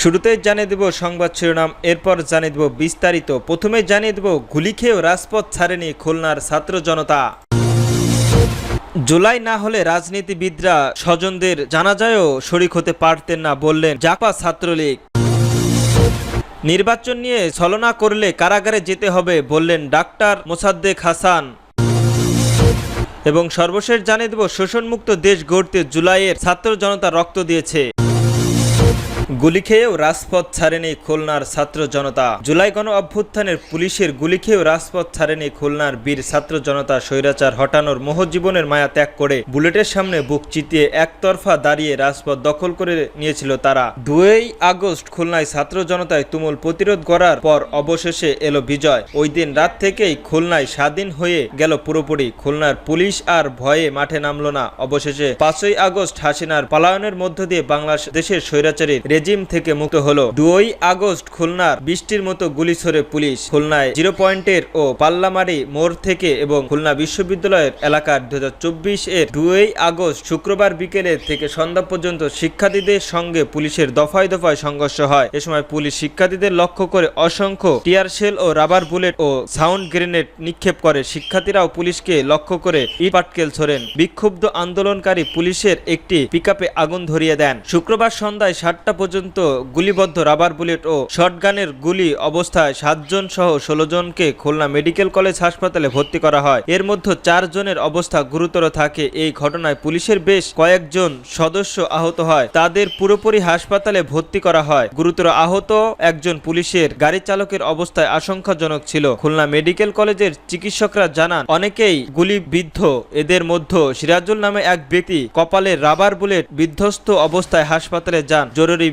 শুরুতেই জানিয়ে দেব সংবাদ শিরোনাম, এরপর জানিয়ে দেব বিস্তারিত। প্রথমে জানিয়ে দেব গুলি খেয়েও রাজপথ ছাড়েনি খুলনার ছাত্র জনতা। জুলাই না হলে রাজনীতিবিদরা স্বজনদের জানাজায়ও শরিক হতে পারতেন না বললেন জাপা ছাত্রলীগ। নির্বাচন নিয়ে ছলনা করলে কারাগারে যেতে হবে বললেন ডাক্তার মোসাদ্দেক হাসান। এবং সর্বশেষ জানিয়ে দেব শোষণমুক্ত দেশ গড়তে জুলাইয়ের ছাত্র জনতা রক্ত দিয়েছে। গুলি খেয়েও রাজপথ ছাড়েনি খুলনার ছাত্র জনতা। জুলাই গণ অভ্যুত্থানের পুলিশের গুলি খেয়েও রাজপথ ছাড়েনি খুলনার বীর ছাত্র জনতা স্বৈরাচার হটানোর মোহজীবনের মায়া ত্যাগ করে বুলেটের সামনে বুক চিতিয়ে একতরফা দাঁড়িয়ে রাজপথ দখল করে নিয়েছিল তারা। দুই আগস্ট খুলনায় ছাত্র জনতায় তুমুল প্রতিরোধ করার পর অবশেষে এলো বিজয়। ওই দিন রাত থেকেই খুলনায় স্বাধীন হয়ে গেল পুরোপুরি। খুলনার পুলিশ আর ভয়ে মাঠে নামলো না। অবশেষে পাঁচই আগস্ট হাসিনার পালায়নের মধ্য দিয়ে বাংলাদেশের স্বৈরাচারীর রেজিম থেকে মুক্ত হলো। দুই আগস্ট খুলনার বৃষ্টির মতো গুলি ছড়ে পুলিশ খুলনায় জিরো পয়েন্টের ও পাল্লামারি মোড় থেকে এবং খুলনা বিশ্ববিদ্যালয়ের এলাকার দু এর দুই আগস্ট শুক্রবার বিকেলে থেকে সন্ধ্যা পর্যন্ত শিক্ষার্থীদের সঙ্গে পুলিশের দফায় দফায় সংঘর্ষ হয়। এ সময় পুলিশ শিক্ষার্থীদের লক্ষ্য করে অসংখ্য টিয়ার শেল ও রাবার বুলেট ও সাউন্ড গ্রেনেড নিক্ষেপ করে। শিক্ষার্থীরাও পুলিশকে লক্ষ্য করে ইট পাটকেল ছোড়েন। বিক্ষুব্ধ আন্দোলনকারী পুলিশের একটি পিকআপে আগুন ধরিয়ে দেন। শুক্রবার সন্ধ্যায় সাতটা গুলিবদ্ধ রাবার বুলেট ও শটগানের গুলি অবস্থায় সাতজন সহ ষোলো জনকে খুলনা মেডিকেল কলেজ হাসপাতালে ভর্তি করা হয়। এর মধ্যে চার জনের অবস্থা গুরুতর থাকে। এই ঘটনায় পুলিশের বেশ কয়েকজন সদস্য আহত হয়। তাদের পুরোপুরি হাসপাতালে ভর্তি করা হয়। গুরুতর আহত একজন পুলিশের গাড়ি চালকের অবস্থায় আশঙ্কাজনক ছিল। খুলনা মেডিকেল কলেজের চিকিৎসকরা জানান, অনেকেই গুলিবিদ্ধ। এদের মধ্যে সিরাজুল নামে এক ব্যক্তি কপালে রাবার বুলেট বিধ্বস্ত অবস্থায় হাসপাতালে যান।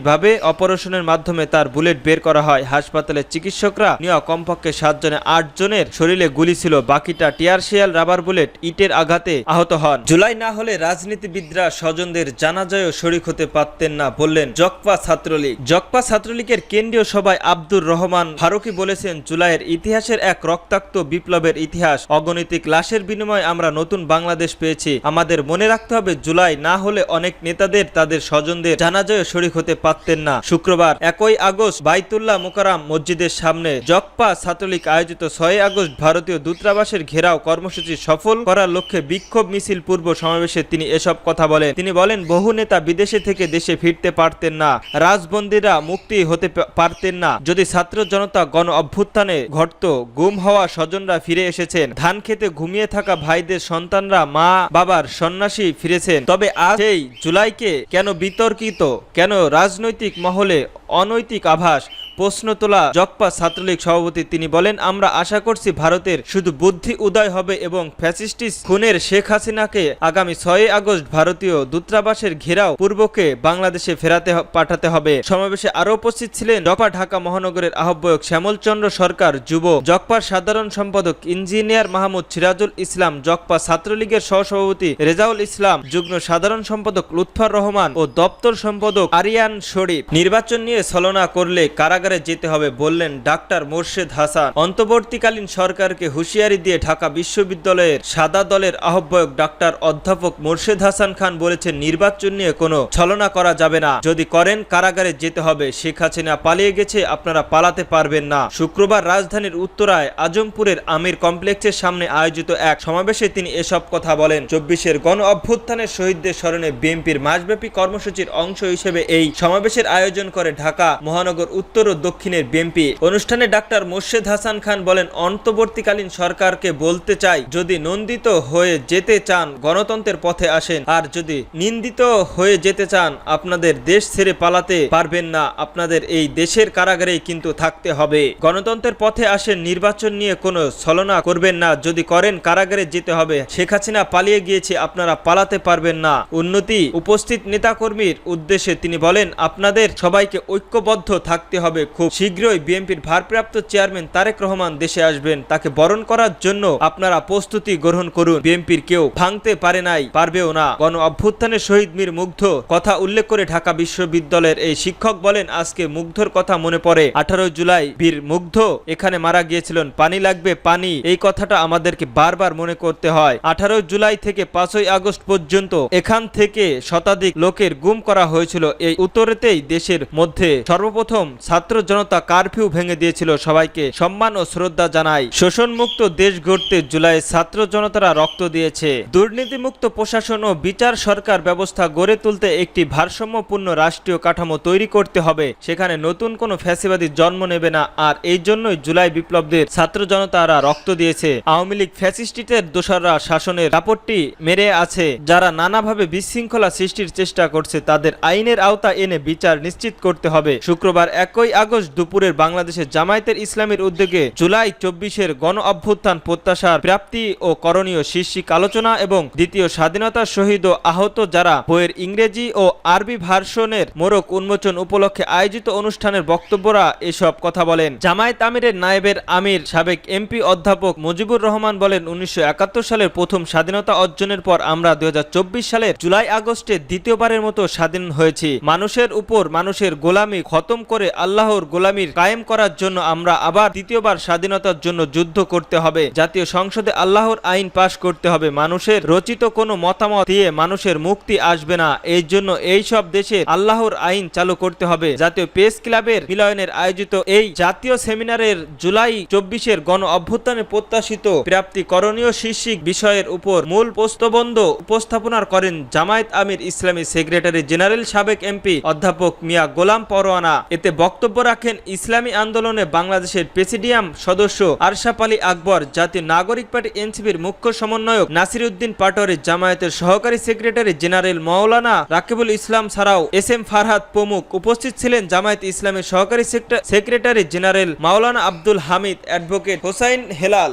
জরুরিভাবে অপারেশনের মাধ্যমে তার বুলেট বের করা হয়। হাসপাতালে চিকিৎসকরা নেওয়া কমপক্ষে সাতজনে আট জনের শরীরে গুলি ছিল। বাকিটা টিয়ারশিয়াল রাবার বুলেট ইটের আঘাতে আহত হন। জুলাই না হলে রাজনীতিবিদরা স্বজনদের জানাজায়ও শরিক হতে পারতেন না বললেন জকপা ছাত্রলীগ। জকপা ছাত্রলীগের কেন্দ্রীয় সভায় আব্দুর রহমান ফারুকি বলেছেন, জুলাইয়ের ইতিহাসের এক রক্তাক্ত বিপ্লবের ইতিহাস। অগণিতিক লাশের বিনিময়ে আমরা নতুন বাংলাদেশ পেয়েছি। আমাদের মনে রাখতে হবে, জুলাই না হলে অনেক নেতাদের, তাদের স্বজনদের জানাজায়ও শরিক হতে পারতেন না। শুক্রবার একই আগস্ট বাইতুল্লাহ মোকারাম মসজিদের সামনে জকপা ছাত্রলীগ আয়োজিত ছয় আগস্ট ভারতীয় দূতাবাসের ঘেরাও কর্মসূচি সফল করার লক্ষ্যে বিক্ষোভ মিছিল পূর্ব সমাবেশে তিনি এসব কথা বলেন। তিনি বলেন, বহু নেতা বিদেশে থেকে দেশে ফিরতে পারতেন না। রাজবন্দীরা মুক্তি হতে পারতেন না। যদি ছাত্র জনতা গণ অভ্যুত্থানে ঘটত, গুম হওয়া স্বজনরা ফিরে এসেছেন। ধান খেতে ঘুমিয়ে থাকা ভাইদের সন্তানরা মা বাবার সন্ন্যাসী ফিরেছেন। তবে আজ এই জুলাইকে কেন বিতর্কিত? কেন রাজনৈতিক মহলে অনৈতিক আভাস প্রশ্ন তোলা জকপা ছাত্রলীগ সভাপতি তিনি বলেন, আমরা আশা করছি ভারতের শুধু বুদ্ধি উদয় হবে এবং ফ্যাসিস্টিস খুনের শেখ হাসিনাকে আগামী ছয় আগস্ট ভারতীয় দূতাবাসের ঘেরাও পূর্বকে বাংলাদেশে ফেরাতে পাঠাতে হবে। সমাবেশে আরও উপস্থিত ছিলেন জকপা ঢাকা মহানগরের আহ্বায়ক শ্যামলচন্দ্র সরকার, যুব জকপার সাধারণ সম্পাদক ইঞ্জিনিয়ার মাহমুদ সিরাজুল ইসলাম জকপা ছাত্রলীগের সহসভাপতি রেজাউল ইসলাম, যুগ্ম সাধারণ সম্পাদক লুৎফার রহমান ও দপ্তর সম্পাদক আরিয়ান শরীফ। নির্বাচন নিয়ে ছলনা করলে কারাগারে যেতে হবে বললেন ডাক্তার মোর্শেদ হাসান। অন্তর্বর্তীকালীন সরকারকে হুঁশিয়ারি দিয়ে ঢাকা বিশ্ববিদ্যালয়ের সাদা দলের আহ্বায়ক ডাক্তার অধ্যাপক মোর্শেদ হাসান খান বলেছেন, নির্বাচন নিয়ে কোনো ছলনা করা যাবে না। যদি করেন, কারাগারে যেতে হবে। শেখ হাসিনা পালিয়ে গেছে, আপনারা পালাতে পারবেন না। শুক্রবার রাজধানীর উত্তরায় আজমপুরের আমির কমপ্লেক্সের সামনে আয়োজিত এক সমাবেশে তিনি এসব কথা বলেন। চব্বিশের গণ অভ্যুত্থানের শহীদদের স্মরণে বিএনপির মাসব্যাপী কর্মসূচির অংশ হিসেবে এই সমাবেশের আয়োজন করে ঢাকা মহানগর উত্তর ও দক্ষিণের বিএনপি। অনুষ্ঠানে ডাক্তার মোর্শেদ হাসান খান বলেন, অন্তর্বর্তীকালীন সরকারকে বলতে চাই, যদি নন্দিত হয়ে যেতে চান, গণতন্ত্রের পথে আসেন। আর যদি নিন্দিত হয়ে যেতে চান, আপনাদের দেশ ছেড়ে পালাতে পারবেন না। আপনাদের এই দেশের কারাগারেই কিন্তু থাকতে হবে। গণতন্ত্রের পথে আসেন, নির্বাচন নিয়ে কোনো ছলনা করবেন না। যদি করেন, কারাগারে যেতে হবে। শেখ হাসিনা পালিয়ে গিয়েছে, আপনারা পালাতে পারবেন না। উন্নতি, উপস্থিত নেতাকর্মীর উদ্দেশ্যে তিনি বলেন, আপনাদের সবাইকে ঐক্যবদ্ধ থাকতে হবে। খুব শীঘ্রই বিএনপির ভারপ্রাপ্ত চেয়ারম্যান তারেক রহমান দেশে আসবেন। তাকে বরণ করার জন্য আপনারা প্রস্তুতি গ্রহণ করুন। বিএনপির কেউ ভাঙতে পারে নাই, পারবেও না। গণ অভ্যুত্থানের শহীদ মীর মুগ্ধ কথা উল্লেখ করে ঢাকা বিশ্ববিদ্যালয়ের এই শিক্ষক বলেন, আজকে মুগ্ধর কথা মনে পড়ে। আঠারো জুলাই বীর মুগ্ধ এখানে মারা গিয়েছিলেন। পানি লাগবে, পানি। এই কথাটা আমাদেরকে বারবার মনে করতে হয়। আঠারো জুলাই থেকে পাঁচই আগস্ট পর্যন্ত এখান থেকে শতাধিক লোকের গুম করা হয়েছিল। এই উত্তরেতেই দেশের মধ্যে সর্বপ্রথম ছাত্র জনতা কারফিউ ভেঙে দিয়েছিল সবাইকে সম্মান ও শ্রদ্ধা জানাই শোষণমুক্ত দেশ গড়তে জুলাই ছাত্র জনতারা রক্ত দিয়েছে। দুর্নীতিমুক্ত প্রশাসন ও বিচার সরকার ব্যবস্থা গড়ে তুলতে একটি ভারসাম্যপূর্ণ রাষ্ট্রীয় কাঠামো তৈরি করতে হবে। সেখানে নতুন কোনো ফ্যাসিবাদী জন্ম নেবে না। আর এই জন্যই জুলাই বিপ্লবদের ছাত্র জনতারা রক্ত দিয়েছে। আওয়ামী লীগ ফ্যাসিস্টিদের দোসররা শাসনের দাপটটি মেরে আছে। যারা নানাভাবে বিশৃঙ্খলা সৃষ্টির চেষ্টা করছে, তাদের আইনের আওতা এনে বিচার নিশ্চিত করতে হবে। শুক্রবার একই আগস্ট দুপুরের বাংলাদেশের জামায়াতের ইসলামের উদ্যোগে জুলাই চব্বিশের গণ অভ্যুত্থান প্রত্যাশার প্রাপ্তি ও করণীয় শীর্ষিক আলোচনা এবং দ্বিতীয় স্বাধীনতা শহীদ ও আহত যারা বইয়ের ইংরেজি ও আরবি ভার্সনের মোড়ক উন্মোচন উপলক্ষে আয়োজিত অনুষ্ঠানের বক্তব্যরা এসব কথা বলেন। জামায়াত আমিরের নায়েবের আমির সাবেক এমপি অধ্যাপক মুজিবুর রহমান বলেন, উনিশশো একাত্তর সালের প্রথম স্বাধীনতা অর্জনের পর আমরা দুই হাজার চব্বিশ সালের জুলাই আগস্টে দ্বিতীয়বারের মতো স্বাধীন হয়েছি। মানুষের উপর মানুষের গোলামি খতম করে আল্লাহর গোলামির কায়েম করার জন্য আমরা আবার দ্বিতীয়বার স্বাধীনতার জন্য যুদ্ধ করতে হবে। জাতীয় সংসদে আল্লাহর আইন পাশ করতে হবে। মানুষের রচিত কোনো মতামত দিয়ে মানুষের মুক্তি আসবে না। এই জন্য এই সব দেশে আল্লাহর আইন চালু করতে হবে। জাতীয় প্রেস ক্লাবের মিলনের আয়োজিত এই জাতীয় সেমিনারের জুলাই চব্বিশের গণ অভ্যুত্থানে প্রত্যাশিত প্রাপ্তি করণীয় শীর্ষিক বিষয়ের উপর মূল প্রস্তবন্ধ উপস্থাপনা করেন জামায়াত আমির ইসলামী সেক্রেটারি জেনারেল সাবেক এমপি অধ্যাপক মিয়া গোলাম পরোয়ানা। এতে বক্তব্য রাখেন ইসলামী আন্দোলনে বাংলাদেশের প্রেসিডিয়াম সদস্য আরশাপ আলী আকবর, জাতীয় নাগরিক পার্টি এনসিপির মুখ্য সমন্বয়ক নাসির উদ্দিন পাটোয়ারি, জামায়াতের সহকারী সেক্রেটারি জেনারেল মাওলানা রাকিবুল ইসলাম ছাড়াও এস এম ফারহাদ প্রমুখ উপস্থিত ছিলেন জামায়াত ইসলামের সহকারী secretary general Maulana Abdul Hamid advocate Hossain Helal.